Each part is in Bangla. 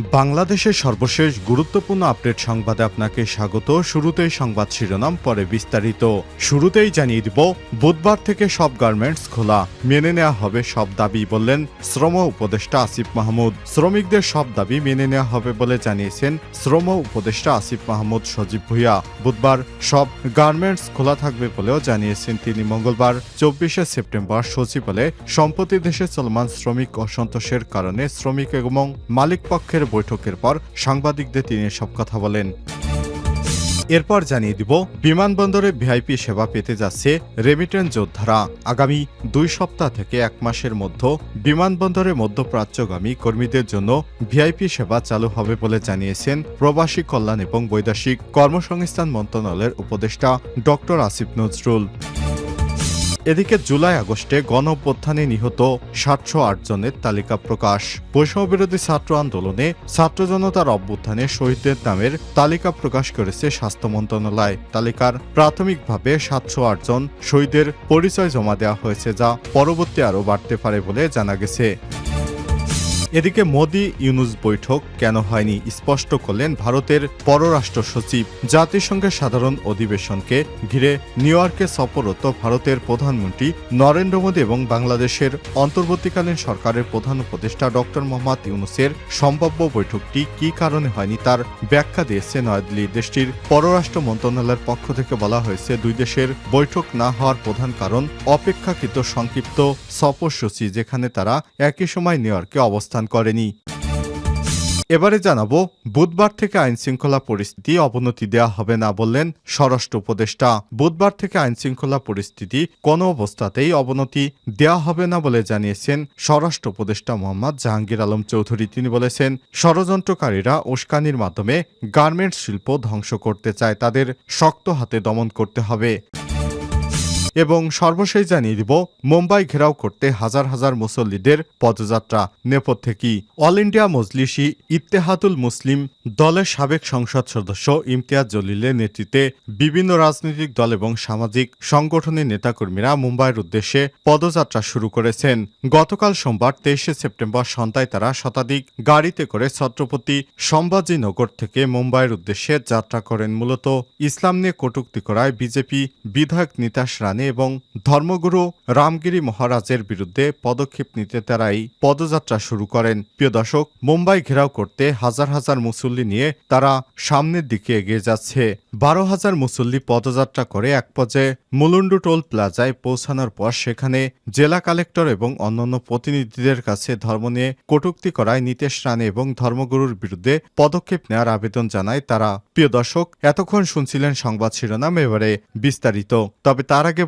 বাংলাদেশের সর্বশেষ গুরুত্বপূর্ণ আপডেট সংবাদে আপনাকে স্বাগত। শুরুতেই সংবাদ শিরোনাম, পরে বিস্তারিত। শুরুতেই জানিয়ে দিব, বুধবার থেকে সব গার্মেন্টস খোলা। মেনে নেওয়া হবে সব দাবি বললেন শ্রম উপদেষ্টা আসিফ মাহমুদ। শ্রমিকদের সব দাবি মেনে নেওয়া হবে বলে জানিয়েছেন শ্রম উপদেষ্টা আসিফ মাহমুদ সজীব ভুইয়া। বুধবার সব গার্মেন্টস খোলা থাকবে বলেও জানিয়েছেন তিনি। মঙ্গলবার, চব্বিশে সেপ্টেম্বর, সচিবালয়ে সম্প্রতি দেশে চলমান শ্রমিক অসন্তোষের কারণে শ্রমিক এবং মালিক পক্ষের বৈঠকের পর সাংবাদিকদের তিনি সব কথা বলেন। এরপর জানিয়ে দিব, বিমানবন্দরে ভিআইপি সেবা পেতে যাচ্ছে রেমিটেন্স যোদ্ধারা। আগামী দুই সপ্তাহ থেকে এক মাসের মধ্যে বিমানবন্দরে মধ্যপ্রাচ্যগামী কর্মীদের জন্য ভিআইপি সেবা চালু হবে বলে জানিয়েছেন প্রবাসী কল্যাণ এবং বৈদেশিক কর্মসংস্থান মন্ত্রণালয়ের উপদেষ্টা ডক্টর আসিফ নজরুল। এদিকে জুলাই আগস্টে গণ অভ্যুত্থানে নিহত সাতশো আট জনের তালিকা প্রকাশ। বৈষম্যবিরোধী ছাত্র আন্দোলনে ছাত্র জনতার অভ্যুত্থানে শহীদদের নামের তালিকা প্রকাশ করেছে স্বাস্থ্য মন্ত্রণালয়। তালিকার প্রাথমিকভাবে সাতশো আট জন শহীদের পরিচয় জমা দেওয়া হয়েছে যা পরবর্তী আরও বাড়তে পারে বলে জানা গেছে। এদিকে মোদি ইউনুস বৈঠক কেন হয়নি স্পষ্ট করলেন ভারতের পররাষ্ট্র সচিব। জাতিসংঘের সাধারণ অধিবেশনকে ঘিরে নিউ ইয়র্কে সফররত ভারতের প্রধানমন্ত্রী নরেন্দ্র মোদী এবং বাংলাদেশের অন্তর্বর্তীকালীন সরকারের প্রধান উপদেষ্টা ডক্টর মোহাম্মদ ইউনুসের সম্ভাব্য বৈঠকটি কি কারণে হয়নি তার ব্যাখ্যা দিয়েছে নয়াদিল্লি দেশটির পররাষ্ট্র মন্ত্রণালয়ের পক্ষ থেকে বলা হয়েছে, দুই দেশের বৈঠক না হওয়ার প্রধান কারণ অপেক্ষাকৃত সংক্ষিপ্ত সফরসূচি যেখানে তারা একই সময় নিউ ইয়র্কে অবস্থান করেনি। এবারে জানাব, বুধবার থেকে আইন শৃঙ্খলা পরিস্থিতি অবনতি দেওয়া হবে না বললেন স্বরাষ্ট্র উপদেষ্টা। বুধবার থেকে আইন শৃঙ্খলা পরিস্থিতি কোনো অবস্থাতেই অবনতি দেওয়া হবে না বলে জানিয়েছেন স্বরাষ্ট্র উপদেষ্টা মোহাম্মদ জাহাঙ্গীর আলম চৌধুরী। তিনি বলেছেন, ষড়যন্ত্রকারীরা উস্কানির মাধ্যমে গার্মেন্টস শিল্প ধ্বংস করতে চায়, তাদের শক্ত হাতে দমন করতে হবে। এবং সর্বশেষ জানিয়ে দিব, মুম্বাই ঘেরাও করতে হাজার হাজার মুসল্লিদের পদযাত্রা। নেপথ্যে কি অল ইন্ডিয়া মজলিসি ইত্তেহাদুল মুসলিম দলের সাবেক সংসদ সদস্য ইমতিয়াজ জলিলের নেতৃত্বে বিভিন্ন রাজনৈতিক দল এবং সামাজিক সংগঠনের নেতাকর্মীরা মুম্বাইয়ের উদ্দেশ্যে পদযাত্রা শুরু করেছেন। গতকাল সোমবার তেইশে সেপ্টেম্বর সন্ধ্যায় তারা শতাধিক গাড়িতে করে ছত্রপতি সম্ভাজিনগর থেকে মুম্বাইয়ের উদ্দেশ্যে যাত্রা করেন। মূলত ইসলাম নিয়ে কটূক্তি করায় বিজেপি বিধায়ক নিতাশ রানে এবং ধর্মগুরু রামগিরি মহারাজের বিরুদ্ধে পদক্ষেপ নিতে তারা এই পদযাত্রা শুরু করেন। প্রিয় দর্শক, মুম্বাই ঘেরাও করতে হাজার হাজার মুসল্লি নিয়ে তারা সামনের দিকে এগিয়ে যাচ্ছে। বারো হাজার মুসল্লি পদযাত্রা করে এক পর্যায়ে মুলুন্ডু টোল প্লাজায় পৌঁছানোর পর সেখানে জেলা কালেক্টর এবং অন্যান্য প্রতিনিধিদের কাছে ধর্ম নিয়ে কটূক্তি করায় নীতেশ রানে এবং ধর্মগুরুর বিরুদ্ধে পদক্ষেপ নেওয়ার আবেদন জানায় তারা। প্রিয় দর্শক, এতক্ষণ শুনছিলেন সংবাদ শিরোনাম, এবারে বিস্তারিত। তবে তার আগে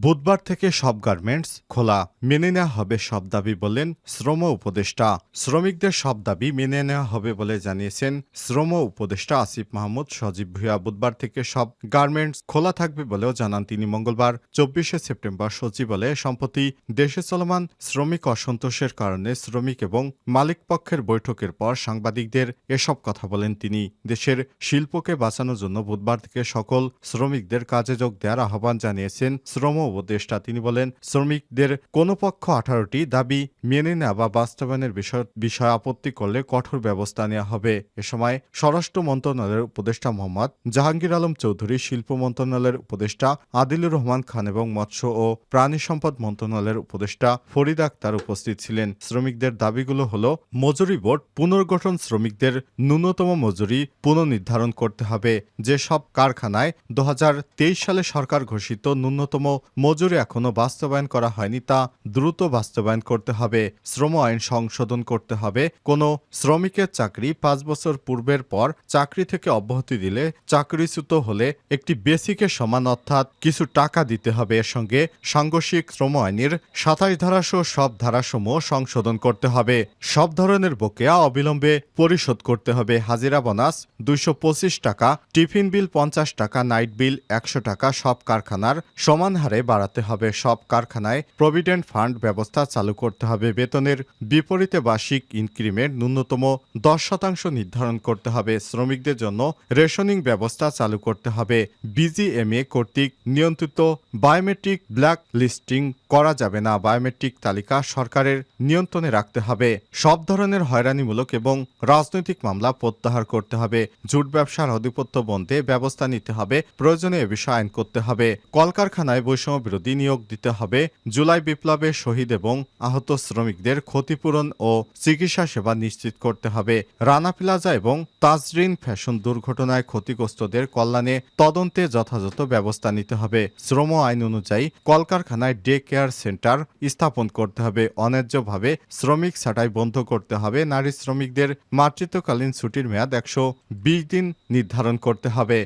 বুধবার থেকে সব গার্মেন্টস খোলা। মেনে নেওয়া হবে সব দাবি বললেন শ্রম উপদেষ্টা। শ্রমিকদের সব দাবি মেনে নেওয়া হবে বলে জানিয়েছেন শ্রম উপদেষ্টা আসিফ মাহমুদ। সজীব ভুয়া বুধবার থেকে সব গার্মেন্টস খোলা থাকবে বলেও জানান তিনি মঙ্গলবার। চব্বিশে সেপ্টেম্বর সচিবালয়ে সম্প্রতি দেশে চলমান শ্রমিক অসন্তোষের কারণে শ্রমিক এবং মালিক পক্ষের বৈঠকের পর সাংবাদিকদের এসব কথা বলেন তিনি। দেশের শিল্পকে বাঁচানোর জন্য বুধবার থেকে সকল শ্রমিকদের কাজে যোগ দেওয়ার আহ্বান জানিয়েছেন শ্রম উপদেষ্টা, তিনি বলেন, শ্রমিকদের কোনো পক্ষ আঠারোটি দাবি মেনে নেওয়া বা বাস্তবায়নের বিষয় বিষয়ে আপত্তি করলে কঠোর ব্যবস্থা নেওয়া হবে। এ সময় স্বরাষ্ট্র মন্ত্রণালয়ের উপদেষ্টা মোহাম্মদ জাহাঙ্গীর আলম চৌধুরী, শিল্প মন্ত্রণালয়ের উপদেষ্টা আদিলুর রহমান খান এবং মৎস্য ও প্রাণী সম্পদ মন্ত্রণালয়ের উপদেষ্টা ফরিদ আক্তার উপস্থিত ছিলেন। শ্রমিকদের দাবিগুলো হল, মজুরি বোর্ড পুনর্গঠন শ্রমিকদের ন্যূনতম মজুরি পুনর্নির্ধারণ করতে হবে। যেসব কারখানায় দু হাজার তেইশ সালে সরকার ঘোষিত ন্যূনতম মজুরি এখনও বাস্তবায়ন করা হয়নি তা দ্রুত বাস্তবায়ন করতে হবে। শ্রম আইন সংশোধন করতে হবে। কোনো শ্রমিকের চাকরি পাঁচ বছর পূর্বের পর চাকরি থেকে অব্যাহতি দিলে চাকরিচ্যুত হলে একটি বেসিকের সমান অর্থাৎ কিছু টাকা দিতে হবে। এর সঙ্গে সাংঘর্ষিক শ্রম আইনের সাতাশ ধারাসহ সব ধারাসমূহ সংশোধন করতে হবে। সব ধরনের বকেয়া অবিলম্বে পরিশোধ করতে হবে। হাজিরা বোনাস দুইশো পঁচিশ টাকা, টিফিন বিল পঞ্চাশ টাকা, নাইট বিল একশো টাকা, সব কারখানার সমান হারে হারে বাড়াতে হবে সব কারখানায় প্রভিডেন্ট ফান্ড ব্যবস্থা চালু করতে হবে। বেতনের বিপরীতে বার্ষিক ইনক্রিমেন্ট ন্যূনতম দশ শতাংশ নির্ধারণ করতে হবে। শ্রমিকদের জন্য রেশনিং ব্যবস্থা চালু করতে হবে। বিজিএমএ কর্তৃক নিয়ন্ত্রিত বায়োমেট্রিক ব্ল্যাক লিস্টিং করা যাবে না। বায়োমেট্রিক তালিকা সরকারের নিয়ন্ত্রণে রাখতে হবে। সব ধরনের হয়রানিমূলক এবং রাজনৈতিক মামলা প্রত্যাহার করতে হবে। জুট ব্যবসার আধিপত্য বন্ধে ব্যবস্থা নিতে হবে। প্রয়োজনে এ বিষয়ে আইন করতে হবে। কলকারখানায় বৈষম্য বিরোধী নিয়োগ দিতে হবে। জুলাই বিপ্লবে শহীদ এবং আহত শ্রমিকদের ক্ষতিপূরণ ও চিকিৎসা সেবা নিশ্চিত করতে হবে। রানা প্লাজা এবং তাজরিন ফ্যাশন দুর্ঘটনায় ক্ষতিগ্রস্তদের কল্যাণে তদন্তে যথাযথ ব্যবস্থা নিতে হবে। শ্রম আইন অনুযায়ী কলকারখানায় ডে কেয়ার সেন্টার স্থাপন করতে হবে। অন্যায্যভাবে শ্রমিক ছাঁটাই বন্ধ করতে হবে। নারী শ্রমিকদের মাতৃত্বকালীন ছুটির মেয়াদ একশো বিশ দিন নির্ধারণ করতে হবে।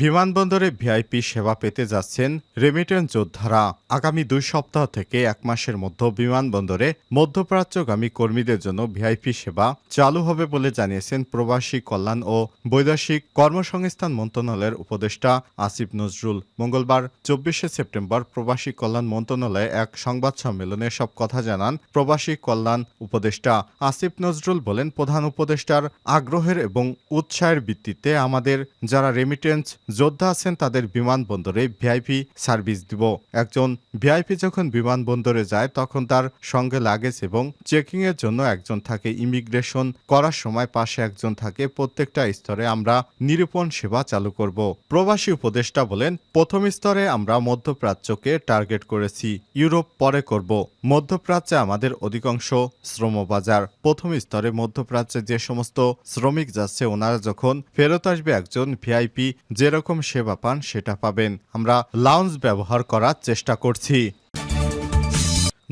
বিমানবন্দরে ভিআইপি সেবা পেতে যাচ্ছেন রেমিটেন্স যোদ্ধারা। আগামী দুই সপ্তাহ থেকে এক মাসের মধ্যে বিমানবন্দরে মধ্যপ্রাচ্যগামী কর্মীদের জন্য ভিআইপি সেবা চালু হবে বলে জানিয়েছেন প্রবাসী কল্যাণ ও বৈদেশিক কর্মসংস্থান মন্ত্রণালয়ের উপদেষ্টা আসিফ নজরুল। মঙ্গলবার, চব্বিশে সেপ্টেম্বর, প্রবাসী কল্যাণ মন্ত্রণালয়ে এক সংবাদ সম্মেলনে সব কথা জানান প্রবাসী কল্যাণ উপদেষ্টা। আসিফ নজরুল বলেন, প্রধান উপদেষ্টার আগ্রহের এবং উৎসাহের ভিত্তিতে আমাদের যারা রেমিটেন্স যোদ্ধা আছেন তাদের বিমানবন্দরে ভিআইপি সার্ভিস দিব। একজন ভিআইপি যখন বিমানবন্দরে যায়, তখন তার সঙ্গে লাগেজ এবং চেকিং এর জন্য একজন থাকে। ইমিগ্রেশন করার সময় পাশে একজন থাকে। প্রত্যেকটা স্তরে আমরা নিরূপণ সেবা চালু করব। প্রবাসী উপদেষ্টা বলেন, প্রথম স্তরে আমরা মধ্যপ্রাচ্যকে টার্গেট করেছি। ইউরোপ পরে করব। মধ্যপ্রাচ্যে আমাদের অধিকাংশ শ্রমবাজার। প্রথম স্তরে মধ্যপ্রাচ্যে যে সমস্ত শ্রমিক যাচ্ছে, ওনারা যখন ফেরত আসবে, একজন ভিআইপি যেরকম সেবা পান সেটা পাবেন। আমরা লাউঞ্জ ব্যবহার করার চেষ্টা করছি।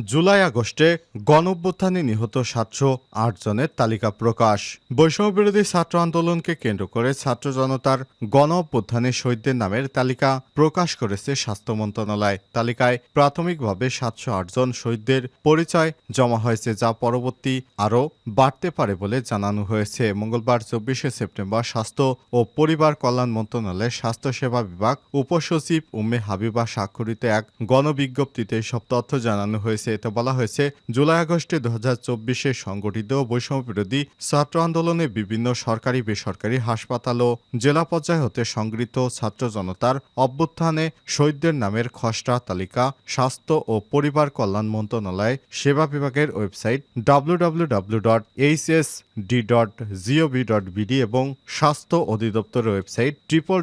জুলাই আগস্টে গণঅভ্যুত্থানে নিহত সাতশো আট জনের তালিকা প্রকাশ। বৈষম্য বিরোধী ছাত্র আন্দোলনকে কেন্দ্র করে ছাত্র জনতার গণ অভ্যুত্থানে শহীদদের নামের তালিকা প্রকাশ করেছে স্বাস্থ্য মন্ত্রণালয়। তালিকায় প্রাথমিকভাবে সাতশো আট জন শহীদদের পরিচয় জমা হয়েছে, যা পরবর্তী আরও বাড়তে পারে বলে জানানো হয়েছে। মঙ্গলবার চব্বিশে সেপ্টেম্বর স্বাস্থ্য ও পরিবার কল্যাণ মন্ত্রণালয়ের স্বাস্থ্যসেবা বিভাগ উপসচিব উম্মে হাবিবা স্বাক্ষরিত এক গণবিজ্ঞপ্তিতে সব তথ্য জানানো হয়েছে। এতে বলা হয়েছে, জুলাই আগস্টে দু হাজার চব্বিশে সংগঠিত বৈষম্য বিরোধী ছাত্র আন্দোলনে বিভিন্ন সরকারি, বেসরকারি হাসপাতাল ও জেলা পর্যায় হতে সংগৃহীত ছাত্র জনতার অভ্যুত্থানে শহীদদের নামের খসড়া তালিকা, স্বাস্থ্য ও পরিবার কল্যাণ মন্ত্রণালয় সেবা বিভাগের ওয়েবসাইট বিডি এবং স্বাস্থ্য অধিদপ্তরের ওয়েবসাইট ট্রিপল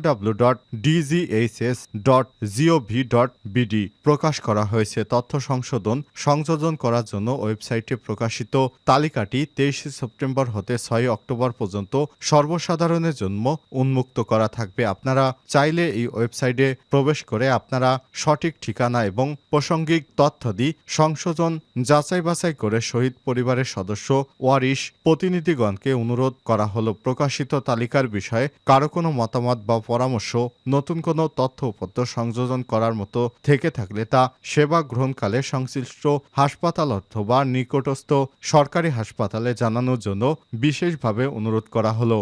ডট বিডি প্রকাশ করা হয়েছে। তথ্য সংশোধন সংযোজন করার জন্য ওয়েবসাইটে প্রকাশিত। তালিকাটি তেইশে সেপ্টেম্বর হতে ছয় অক্টোবর পর্যন্ত সর্বসাধারণের জন্য উন্মুক্ত করা থাকবে। আপনারা চাইলে এই ওয়েবসাইটে প্রবেশ করে আপনারা সঠিক ঠিকানা এবং প্রাসঙ্গিক তথ্যাদি সংশোধন যাচাই বাছাই করে শহীদ পরিবারের সদস্য, ওয়ারিশ, প্রতিনিধিগণকে অনুরোধ করা হলো। প্রকাশিত তালিকার বিষয়ে কারও কোনো মতামত বা পরামর্শ, নতুন কোনো তথ্য উপত্য সংযোজন করার মতো থেকে থাকলে তা সেবা গ্রহণকালে সংশ্লিষ্ট হাসপাতাল অথবা নিকটস্থ সরকারি হাসপাতালে জানানোর জন্য বিশেষভাবে অনুরোধ করা হলো।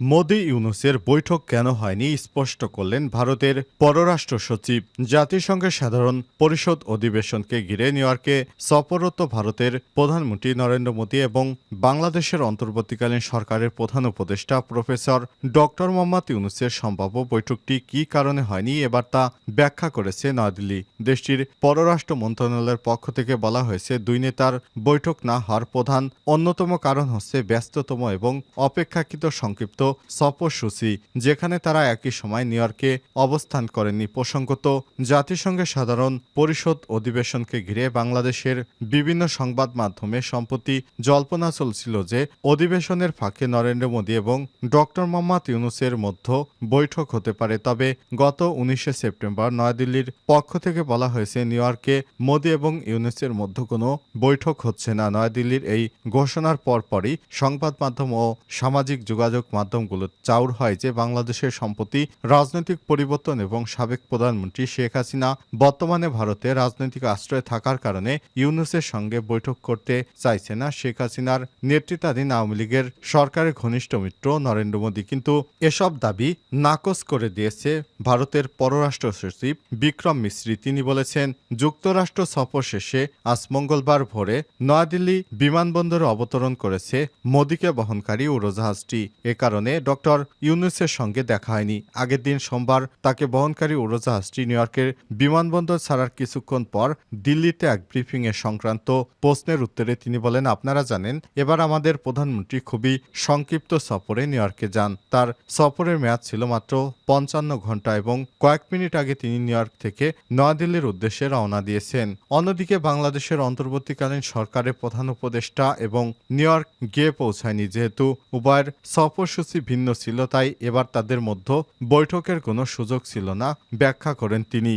মোদি ইউনুসের বৈঠক কেন হয়নি স্পষ্ট করলেন ভারতের পররাষ্ট্র সচিব। জাতিসংঘের সাধারণ পরিষদ অধিবেশনকে ঘিরে নিউ ইয়র্কে সফররত ভারতের প্রধানমন্ত্রী নরেন্দ্র মোদী এবং বাংলাদেশের অন্তর্বর্তীকালীন সরকারের প্রধান উপদেষ্টা প্রফেসর ডক্টর মোহাম্মদ ইউনুসের সম্ভাব্য বৈঠকটি কী কারণে হয়নি এবার তা ব্যাখ্যা করেছে নয়াদিল্লি। দেশটির পররাষ্ট্র মন্ত্রণালয়ের পক্ষ থেকে বলা হয়েছে, দুই নেতার বৈঠক না হওয়ার প্রধান অন্যতম কারণ হচ্ছে ব্যস্ততম এবং অপেক্ষাকৃত সংক্ষিপ্ত সফরসূচি যেখানে তারা একই সময় নিউ ইয়র্কে অবস্থান করেনি প্রসঙ্গত, জাতিসংঘের সাধারণ পরিষদ অধিবেশনকে ঘিরে বাংলাদেশের বিভিন্ন সংবাদ মাধ্যমে সম্প্রতি জল্পনা চলছিল যে অধিবেশনের ফাঁকে নরেন্দ্র মোদী এবং ডক্টর মোহাম্মদ ইউনুসের মধ্যে বৈঠক হতে পারে। তবে গত উনিশে সেপ্টেম্বর নয়াদিল্লির পক্ষ থেকে বলা হয়েছে, নিউ ইয়র্কে মোদী এবং ইউনুসের মধ্যে কোনো বৈঠক হচ্ছে না। নয়াদিল্লির এই ঘোষণার পরপরই সংবাদ মাধ্যম ও সামাজিক যোগাযোগ মাধ্যম আলটিমেটামগুলো চাউর হয় যে বাংলাদেশের সম্প্রতি রাজনৈতিক পরিবর্তন এবং সাবেক প্রধানমন্ত্রী শেখ হাসিনা বর্তমানে ভারতে রাজনৈতিক আশ্রয়ে থাকার কারণে ইউনুসের সঙ্গে বৈঠক করতে চাইছে না শেখ হাসিনার নেতৃত্বাধীন আওয়ামী লীগের সরকারের ঘনিষ্ঠ মিত্র নরেন্দ্র মোদী। কিন্তু এসব দাবি নাকচ করে দিয়েছে ভারতের পররাষ্ট্র সচিব বিক্রম মিশ্রি তিনি বলেছেন, যুক্তরাষ্ট্র সফর শেষে আজ মঙ্গলবার ভোরে নয়াদিল্লি বিমানবন্দরে অবতরণ করেছে মোদীকে বহনকারী উড়োজাহাজটি। এ কারণে ডক্টর ইউনুসের সঙ্গে দেখা হয়নি। আগের দিন সোমবার তাকে বহনকারী উড়োজাহাজটি নিউ ইয়র্কের বিমানবন্দর ছাড়ার কিছুক্ষণ পর দিল্লিতে এক ব্রিফিং এ সংক্রান্ত প্রশ্নের উত্তরে তিনি বলেন, আপনারা জানেন, এবার আমাদের প্রধানমন্ত্রী খুবই সংক্ষিপ্ত সফরে নিউ ইয়র্কে যান। তার সফরের মেয়াদ ছিল মাত্র পঞ্চান্ন ঘণ্টা এবং কয়েক মিনিট আগে তিনি নিউ ইয়র্ক থেকে নয়াদিল্লির উদ্দেশ্যে রওনা দিয়েছেন। অন্যদিকে বাংলাদেশের অন্তর্বর্তীকালীন সরকারের প্রধান উপদেষ্টা এবং নিউ ইয়র্ক গিয়ে পৌঁছায়নি, যেহেতু উভয়ের সফরসূচি ভিন্ন ছিল তাই এবার তাদের মধ্যে বৈঠকের কোনো সুযোগ ছিল না ব্যাখ্যা করেন তিনি।